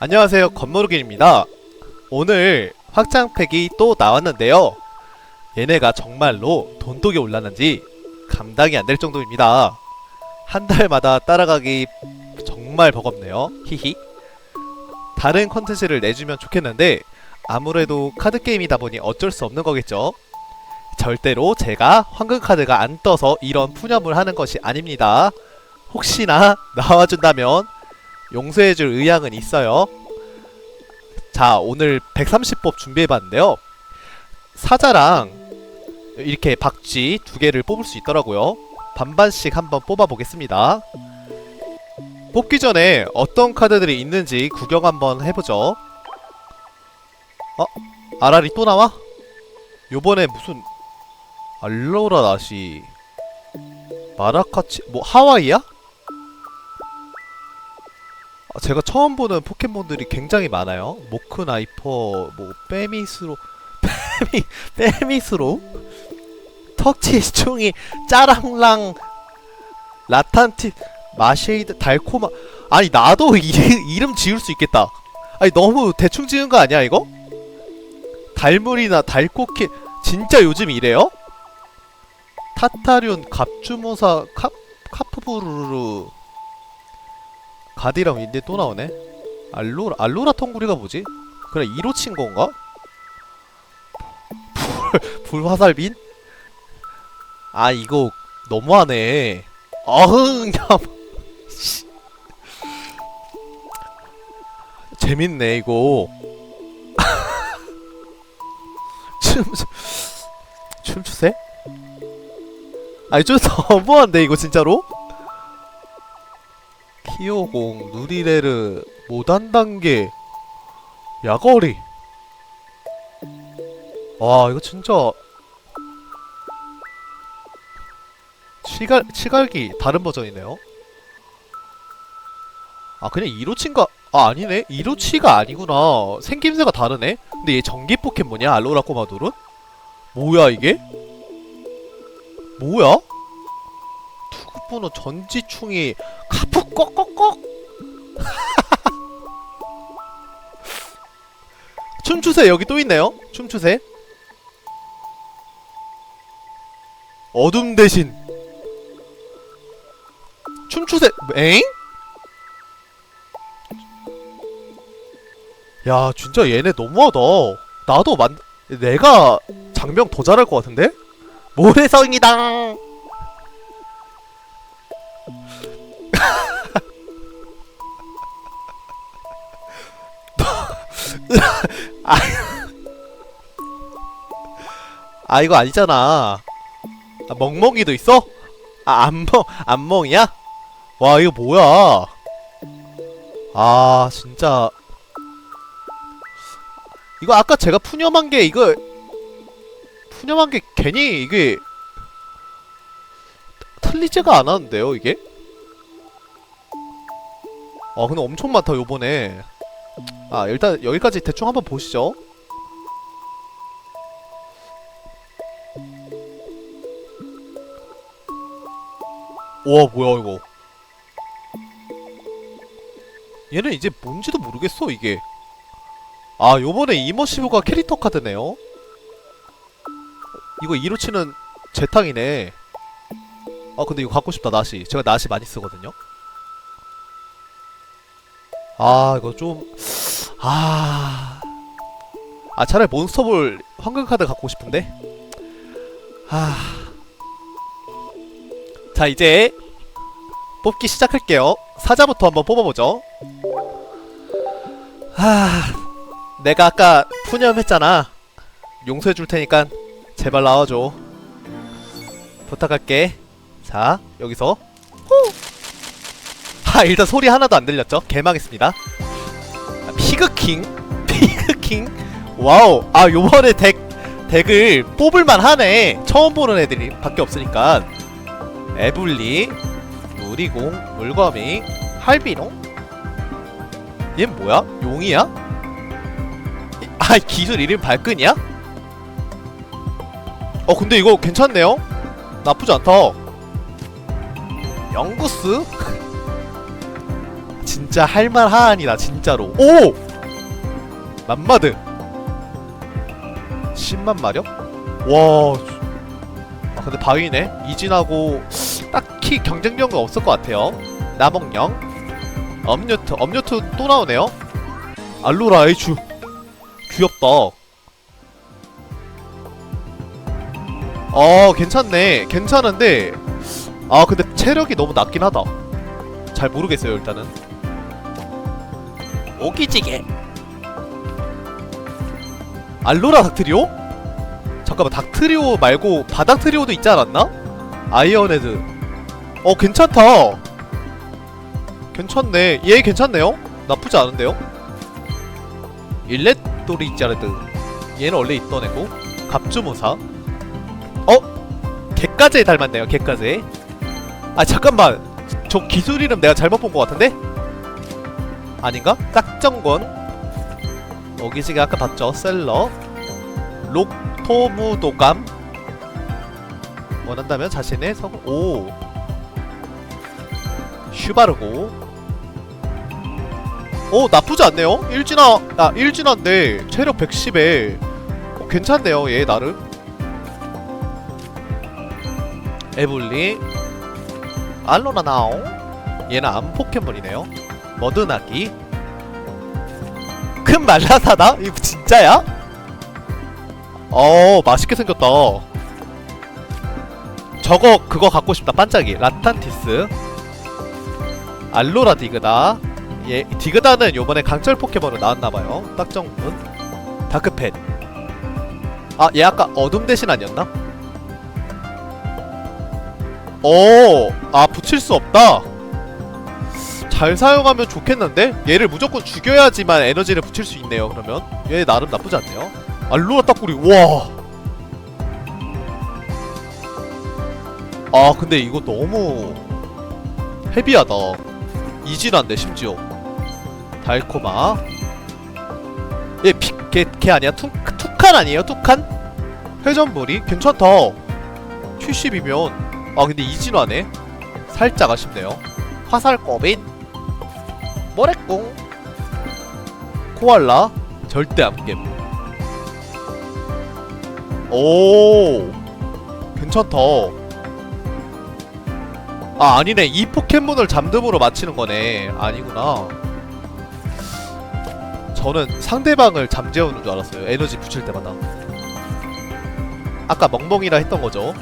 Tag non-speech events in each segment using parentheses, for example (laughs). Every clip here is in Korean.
안녕하세요 건모르긴입니다. 오늘 확장팩이 또 나왔는데요. 얘네가 정말로 돈독이 올랐는지 감당이 안 될 정도입니다. 한 달마다 따라가기 정말 버겁네요. 히히. 다른 컨텐츠를 내주면 좋겠는데 아무래도 카드게임이다 보니 어쩔 수 없는 거겠죠? 절대로 제가 황금카드가 안 떠서 이런 푸념을 하는 것이 아닙니다. 혹시나 나와준다면 용서해줄 의향은 있어요. 자, 오늘 130법 준비해봤는데요. 사자랑 이렇게 박쥐 두 개를 뽑을 수 있더라고요. 반반씩 한번 뽑아보겠습니다. 뽑기 전에 어떤 카드들이 있는지 구경 한번 해보죠. 어? 아라리 또 나와? 요번에 무슨 알로라 나시 마라카치 뭐 하와이야? 아, 제가 처음 보는 포켓몬들이 굉장히 많아요. 모크 나이퍼, 뭐 빼미스로, 빼미 빼미스로, 턱치충이, 짜랑랑, 라탄티, 마쉐이드, 달코마. 아니 나도 이, (laughs) 이름 지을 수 있겠다. 아니 너무 대충 지은 거 아니야 이거? 달물이나 달코키 진짜 요즘 이래요? 타타륜, 갑주모사, 카, 카프부르르 가디랑 윈디 또 나오네. 알로라 알로라 텅구리가 뭐지? 그래 이로 친 건가? 불 (laughs) 불화살빈? 아 이거 너무하네. 어흥 (laughs) 야. 씨. 재밌네 이거. (laughs) 춤 춤추세? 아니 좀 너무한데 이거 진짜로? 키오공, 누리레르, 모단 단계, 야거리. 와, 이거 진짜 치갈 치갈기 다른 버전이네요. 아, 그냥 이로치인가? 아, 아니네. 이로치가 아니구나. 생김새가 다르네. 근데 얘 전기 포켓몬이야, 알로라 꼬마돌은? 뭐야 이게? 뭐야? 투구포는 전지충이 카푸 꺽꺽꺽? (laughs) 춤추세 여기 또 있네요? 춤추세? 어둠 대신. 춤추세 엥? 야 진짜 얘네 너무하다. 나도 만 내가 장명 더 잘할 것 같은데? 모래성이다 (laughs) 아 이거 아니잖아 아, 멍멍이도 있어? 아 안멍 안멍이야? 와 이거 뭐야 아 진짜 이거 아까 제가 푸념한 게 이거 푸념한 게 괜히 이게 틀리지가 않았는데요 이게? 아 근데 엄청 많다 요번에 아 일단 여기까지 대충 한번 보시죠. 와 뭐야 이거? 얘는 이제 뭔지도 모르겠어 이게. 아 요번에 이머시브가 캐릭터 카드네요. 이거 이로치는 재탕이네. 아 근데 이거 갖고 싶다 나시. 제가 나시 많이 쓰거든요. 아 이거 좀 아. 아 차라리 몬스터볼 황금 카드 갖고 싶은데? 아. 자 이제 뽑기 시작할게요. 사자부터 한번 뽑아보죠. 아. 내가 아까 푸념했잖아. 용서해 줄 테니까 제발 나와줘. 부탁할게. 자 여기서. 호! 아 일단 소리 하나도 안 들렸죠? 개망했습니다 아, 피그킹 피그킹 와우 아 요번에 덱 덱을 뽑을만 하네 처음 보는 애들이 밖에 없으니까 에블리 누리공 물거미 할비롱 얘 뭐야? 용이야? 아 기술 이름 발끈이야? 어 근데 이거 괜찮네요? 나쁘지 않다 영구스? (laughs) 진짜 할만하니라 진짜로 오! 만마드. 10만 마력? 와. 아, 근데 바위네 이진하고 딱히 경쟁력은 없을 것 같아요. 나봉령. 엄요트 엄요트 또 나오네요. 알로라 에이추 귀엽다. 어 괜찮네. 괜찮은데. 아 근데 체력이 너무 낮긴 하다. 잘 모르겠어요 일단은. 오기지게 알로라 닥트리오? 잠깐만 닥트리오 말고 바닥 트리오도 있지 않았나? 아이언헤드 어 괜찮다 괜찮네 얘 괜찮네요? 나쁘지 않은데요? 일렛도리자르드 얘는 원래 있던 애고 갑주모사 어? 개까지 닮았네요 개까지 아 잠깐만 저 기술 이름 내가 잘못 본 것 같은데? 아닌가? 짝정권 어기지가 아까 봤죠? 셀러. 록토무도감. 원한다면 자신의 성을 오. 슈바르고. 오 나쁘지 않네요. 일진아 아 일진한데 체력 110에. 어, 괜찮네요. 얘 나름. 에블리. 알로나 나옹. 얘는 암 포켓몬이네요. 머드나기. 큰 말라사다? 이거 진짜야? 어 맛있게 생겼다 저거 그거 갖고 싶다 반짝이 라탄티스 알로라 디그다 얘 디그다는 요번에 강철 포켓몬으로 나왔나봐요 딱정문 다크펫 아 얘 아까 어둠 대신 아니었나? 오, 아 붙일 수 없다. 잘 사용하면 좋겠는데? 얘를 무조건 죽여야지만 에너지를 붙일 수 있네요. 그러면 얘 나름 나쁘지 않네요. 알로라 딱구리, 와. 아 근데 이거 너무 헤비하다. 이진한데 심지어. 달코마. 얘 피, 걔, 걔 아니야? 투, 투칸 아니에요? 투칸? 회전물이 괜찮다. 70이면 아 근데 이진화네 살짝 아쉽네요 화살꺼빈 모래꿍 코알라 절대 암겜 오 괜찮다. 아 아니네. 이 포켓몬을 잠금으로 맞히는 거네. 아니구나. 저는 상대방을 잠재우는 줄 알았어요. 에너지 붙일 때마다. 아까 멍멍이라 했던 거죠.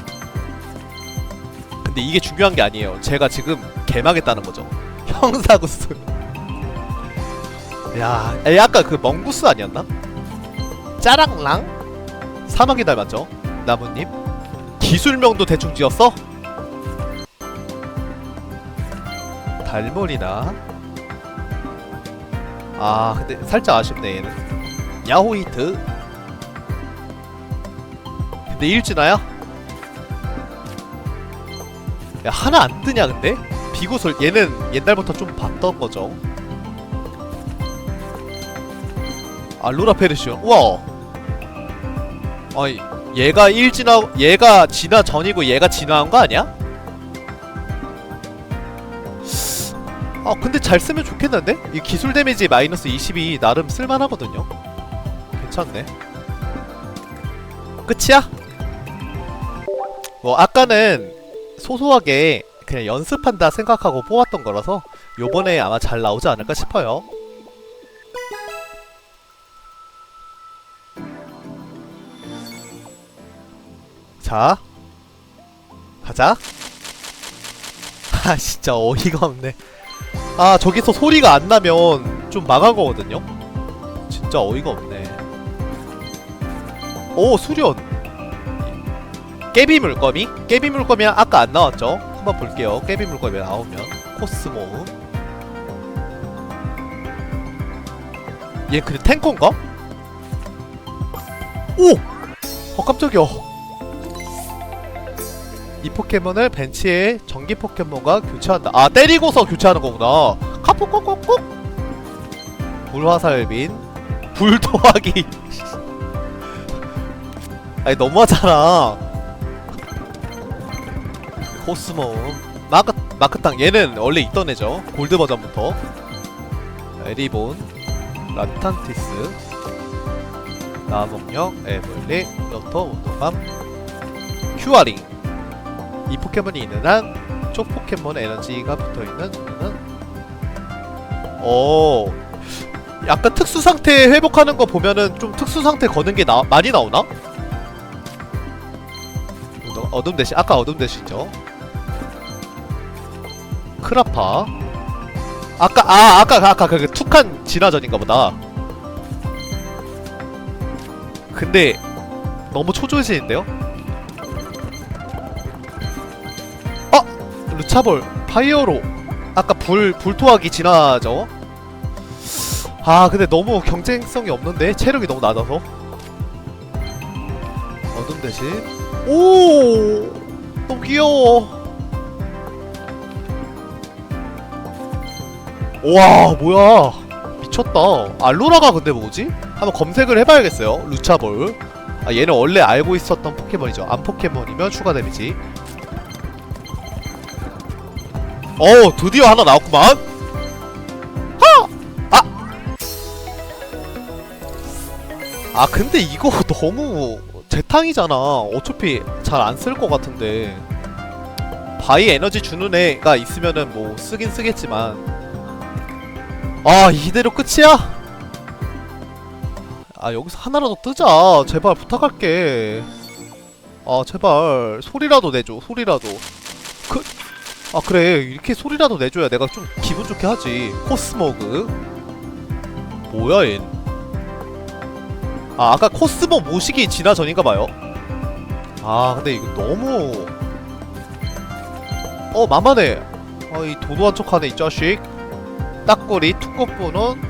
근데 이게 중요한 게 아니에요. 제가 지금 개망했다는 거죠. (laughs) 형사구스. 야, 에 아까 그 멍구스 아니었나? 짜랑랑? 사막이 닮았죠? 나무님? 기술명도 대충 지었어? 달몬이나 아 근데 살짝 아쉽네 얘는 야호이트 근데 일진아야? 야 하나 안 뜨냐 근데? 비구슬 얘는 옛날부터 좀 봤던 거죠 아 로라 페르시온 우와 아니 얘가 1진화 얘가 진화 전이고 얘가 진화한 거 아니야? 아 근데 잘 쓰면 좋겠는데? 이 기술 데미지 마이너스 20이 나름 쓸만하거든요 괜찮네 끝이야? 뭐 아까는 소소하게 그냥 연습한다 생각하고 뽑았던 거라서 요번에 아마 잘 나오지 않을까 싶어요. 자, 가자. 아, 진짜 어이가 없네. 아, 저기서 소리가 안 나면 좀 망한 거거든요? 진짜 어이가 없네. 오, 수련! 깨비 물거미? 깨비 물거미 아까 안 나왔죠? 한번 볼게요. 깨비 물거미 나오면 코스모. 얘 그냥 탱커인가? 오! 어 깜짝이야. 이 포켓몬을 벤치에 전기 포켓몬과 교체한다. 아 때리고서 교체하는 거구나. 카포코코코. 불화살빈. 불도하기. (laughs) 아니 너무하잖아. 코스모 마크 마크탕 얘는 원래 있던 애죠 골드 버전부터 에리본 라탄티스 나성령 에블리 러터 운동감 큐아링 이 포켓몬이 있는 한 쪽 포켓몬 에너지가 붙어있는 수는 어. 약간 특수 상태 회복하는 거 보면은 좀 특수 상태 거는 게 나, 많이 나오나? 어둠 대신 아까 어둠 대신이죠? 크라파. 아까 아 아까 아까 그 툭한 진화전인가 보다. 근데 너무 초조해지는데요? 차볼 파이어로. 아까 불 불토하기 진화죠? 아 근데 너무 경쟁성이 없는데? 체력이 너무 낮아서? 어둠 대신. 오! 너무 귀여워. 와 뭐야. 미쳤다. 알로라가 근데 뭐지? 한번 검색을 해봐야겠어요. 루차볼. 아 얘는 원래 알고 있었던 포켓몬이죠. 암 포켓몬이면 추가 데미지 어 드디어 하나 나왔구만. 하! 아! 아 근데 이거 (laughs) 너무 재탕이잖아. 어차피 잘 안 쓸 것 같은데. 바이 에너지 주는 애가 있으면은 뭐 쓰긴 쓰겠지만. 아 이대로 끝이야? 아 여기서 하나라도 뜨자. 제발 부탁할게. 아 제발. 소리라도 내줘 소리라도. 그... 아 그래. 이렇게 소리라도 내줘야 내가 좀 기분 좋게 하지. 코스모그. 뭐야 얜 아, 아까 코스모 모시기 진화 전인가봐요. 아 근데 이거 너무. 어 만만해. 아이 도도한 척하네 이 자식. 딱구리 투꺼꾸는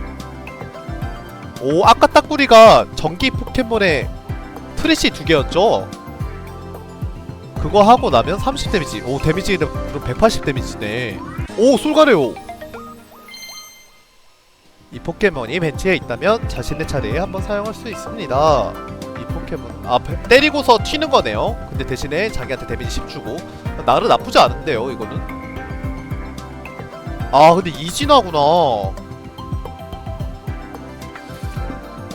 오 아까 딱구리가 전기 포켓몬의 트래시 두 개였죠 그거 하고 나면 30 데미지. 오 데미지 그럼 180 데미지네. 오 솔가레오 이 포켓몬이 벤치에 있다면 자신의 차례에 한번 사용할 수 있습니다. 이 포켓몬 아 배- 때리고서 튀는 거네요. 근데 대신에 자기한테 데미지 10 주고. 나를 나쁘지 않은데요 이거는? 아 근데 이진화구나.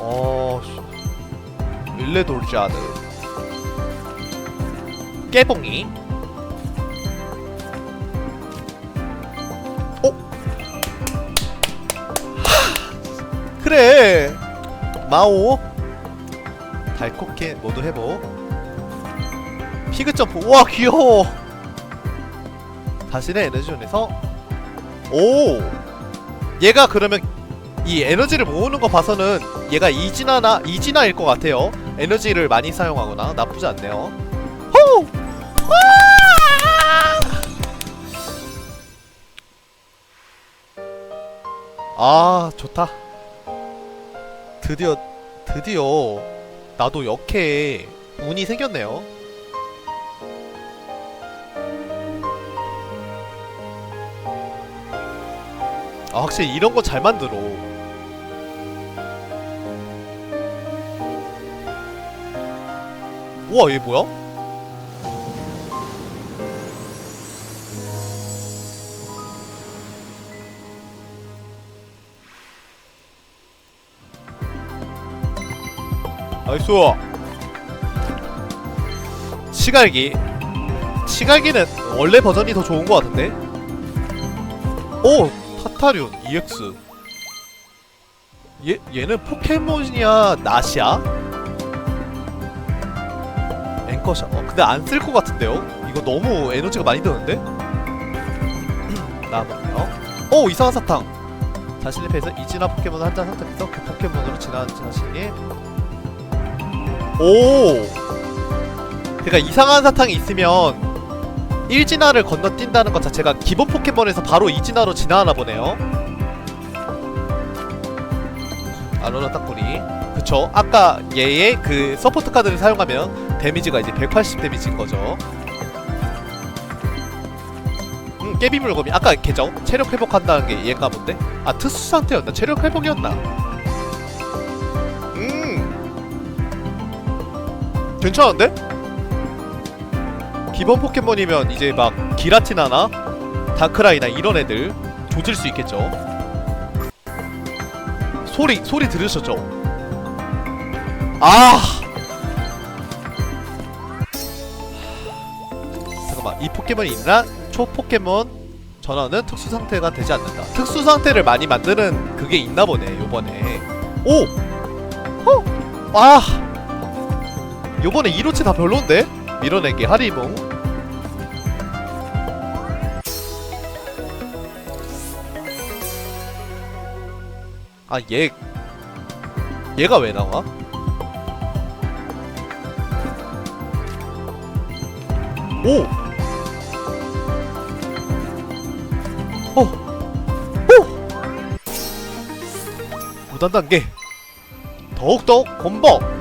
어... 씨. 윌레돌자드 깨봉이. 어? 하! 그래. 마오. 달코케 모두 해보. 피그 점프. 우와 귀여워. 자신의 에너지존에서. 오. 얘가 그러면 이 에너지를 모으는 거 봐서는 얘가 이진화나 이진화일 것 같아요. 에너지를 많이 사용하거나 나쁘지 않네요 아 좋다. 드디어 드디어 나도 역해 운이 생겼네요. 아 확실히 이런 거 잘 만들어. 우와 얘 뭐야? 나이스 치갈기 치갈기는 원래 버전이 더 좋은 것 같은데? 오! 타타륜 EX 얘, 얘는 포켓몬이야 낫이야? 앵커샷 어 근데 안 쓸 것 같은데요? 이거 너무 에너지가 많이 드는데? (clears throat) 나머요 오 이상한 사탕 자신의 패에서 이진화 포켓몬을 한 장 선택해서 그 포켓몬으로 진화한 자신이 오. 그러니까 이상한 사탕이 있으면 1진화를 건너뛴다는 것 자체가 기본 포켓몬에서 바로 2진화로 진화하나 보네요. 아로라 딱구리 그쵸? 아까 얘의 그 서포트 카드를 사용하면 데미지가 이제 180 데미지인 거죠. 음 깨비 물고미 아까 걔죠 체력 회복한다는 게 얘가 뭔데? 아 특수 상태였나? 체력 회복이었나? 괜찮은데? 기본 포켓몬이면 이제 막 기라티나나 다크라이나 이런 애들 조질 수 있겠죠 소리 소리 들으셨죠? 아 잠깐만 이 포켓몬이 있나? 초 포켓몬 전원은 특수 상태가 되지 않는다. 특수 상태를 많이 만드는 그게 있나 보네 요번에. 오, 어, 아, 요번에 이로치 다 별론데? 밀어내기 하리봉. 아, 얘, 얘가 왜 나와? 오! 어! 오! 무단 단계 더욱더욱 곰보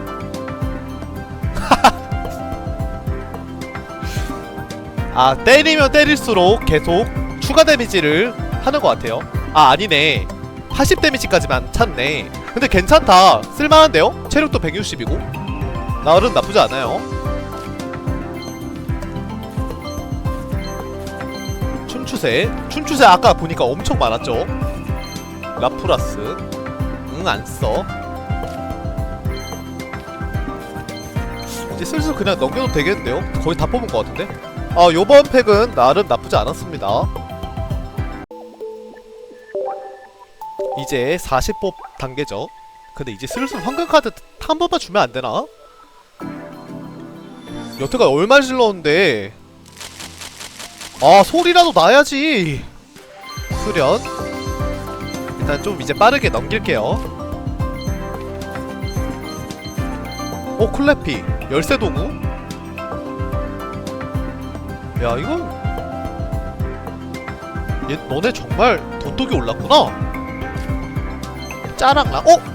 아 때리면 때릴수록 계속 추가 데미지를 하는 것 같아요. 아 아니네. 80 데미지까지만 찼네. 근데 괜찮다. 쓸만한데요? 체력도 160이고. 나름 나쁘지 않아요. 춘추세 춘추세 아까 보니까 엄청 많았죠? 라프라스. 응 안써. 이제 슬슬 그냥 넘겨도 되겠는데요? 거의 다 뽑은 것 같은데? 아 요번 팩은 나름 나쁘지 않았습니다. 이제 40뽑 단계죠. 근데 이제 슬슬 황금카드 한 번만 주면 안 되나? 여태가 얼마 질렀는데? 아 소리라도 나야지. 수련. 일단 좀 이제 빠르게 넘길게요. 어 클래피. 열쇠 도구 야 이건 얘 너네 정말 돈독이 올랐구나 짜랑라 어?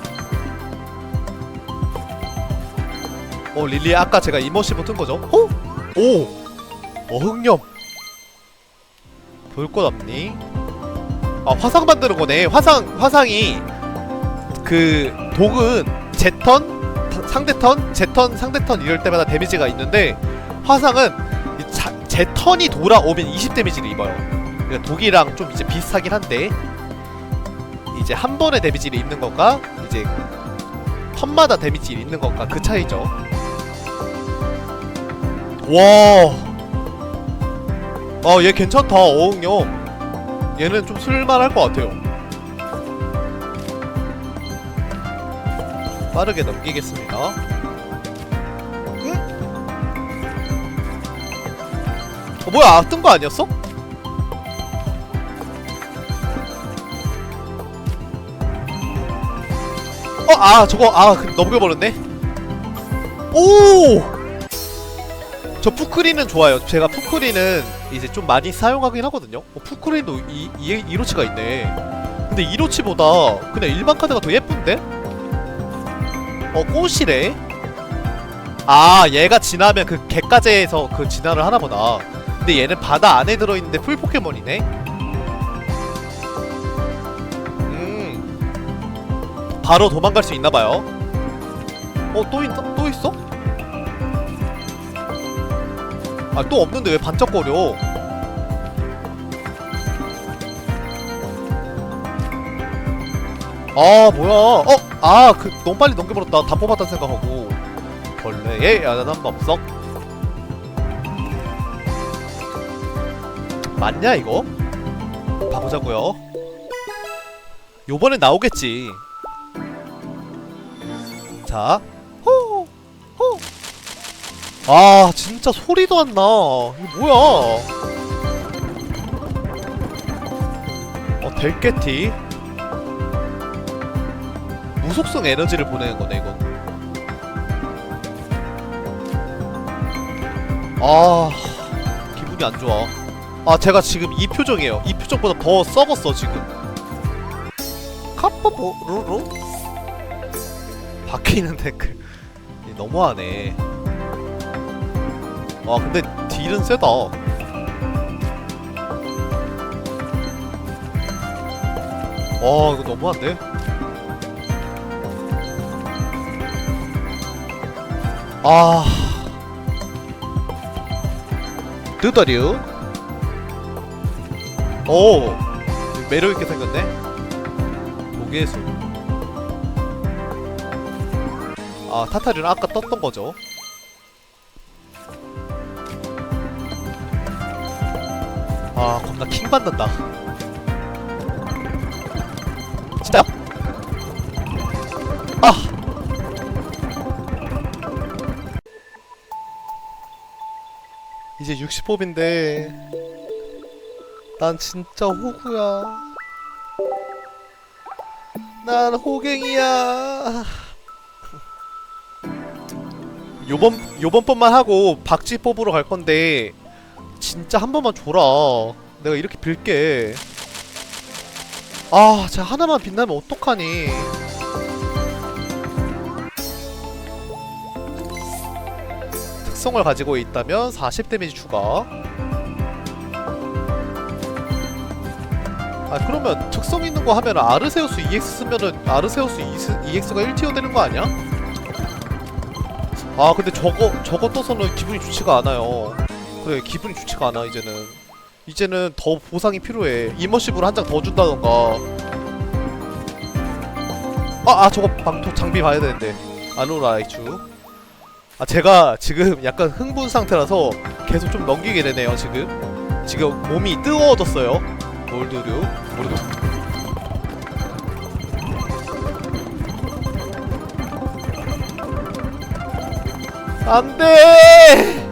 어 릴리 아까 제가 이머시브 뜬 거죠? 어? 오! 어흥염 볼 것 없니? 아 화상 만드는 거네 화상 화상이 그 독은 제턴 상대턴 제턴 상대턴 이럴 때마다 데미지가 있는데 화상은 제 턴이 돌아오면 20 데미지를 입어요 그러니까 독이랑 좀 이제 비슷하긴 한데 이제 한 번의 데미지를 입는 것과 이제 턴마다 데미지를 입는 것과 그 차이죠 와 아, 얘 괜찮다, 어흥염. 얘는 좀 쓸만할 것 같아요. 빠르게 넘기겠습니다. 어, 뭐야, 뜬 거 아니었어? 어, 아, 저거, 아, 그, 넘겨버렸네. 오! 저 푸크리는 좋아요. 제가 푸크리는 이제 좀 많이 사용하긴 하거든요. 어, 푸크리도 이, 이 이로치가 있네. 근데 이로치보다 그냥 일반 카드가 더 예쁜데? 어 꽃이래. 아 얘가 지나면 그 객가제에서 그 진화를 하나 보다. 근데 얘는 바다 안에 들어있는데 풀 포켓몬이네. 음. 바로 도망갈 수 있나봐요. 어또 있나? 또 있어? 아 또 없는데 왜 반짝거려 아 뭐야 어? 아그 너무 빨리 넘겨버렸다 다 뽑았다는 생각하고 벌레의 야단한 법석 맞냐 이거? 봐보자고요 요번엔 나오겠지 자 호! 호! 아 진짜 소리도 안 나. 이거 뭐야? 어 델게티 무속성 에너지를 보내는 거네 이건. 아 기분이 안 좋아. 아 제가 지금 이 표정이에요. 이 표정보다 더 썩었어 지금. 카포보루루 밖에 있는 댓글 너무하네. 와 근데 딜은 세다 와 이거 너무한데? 아 뜨더류 오. 매력 있게 생겼네. 고개수 아 타타류는 아까 떴던 거죠? 아 겁나 킹 받는다. 진짜요? 아! 이제 60법인데 난 진짜 호구야. 난 호갱이야. 요번 요번 번만 하고 박쥐 뽑으러 갈 건데 진짜 한 번만 줘라. 내가 이렇게 빌게. 아 진짜 하나만 빛나면 어떡하니? 특성을 가지고 있다면 40 데미지 추가 아 그러면 특성 있는 거 하면 아르세우스 EX 쓰면은 아르세우스 EX가 1티어 되는 거 아니야? 아 근데 저거 저거 떠서는 기분이 좋지가 않아요. 그래 기분이 좋지가 않아 이제는. 이제는 더 보상이 필요해. 이머시브를 한장 더 준다던가. 아, 아 저거 방토 장비 봐야 되는데. 아노라이추 아 제가 지금 약간 흥분 상태라서 계속 좀 넘기게 되네요 지금. 지금 몸이 뜨거워졌어요 몰드류 몰드 안돼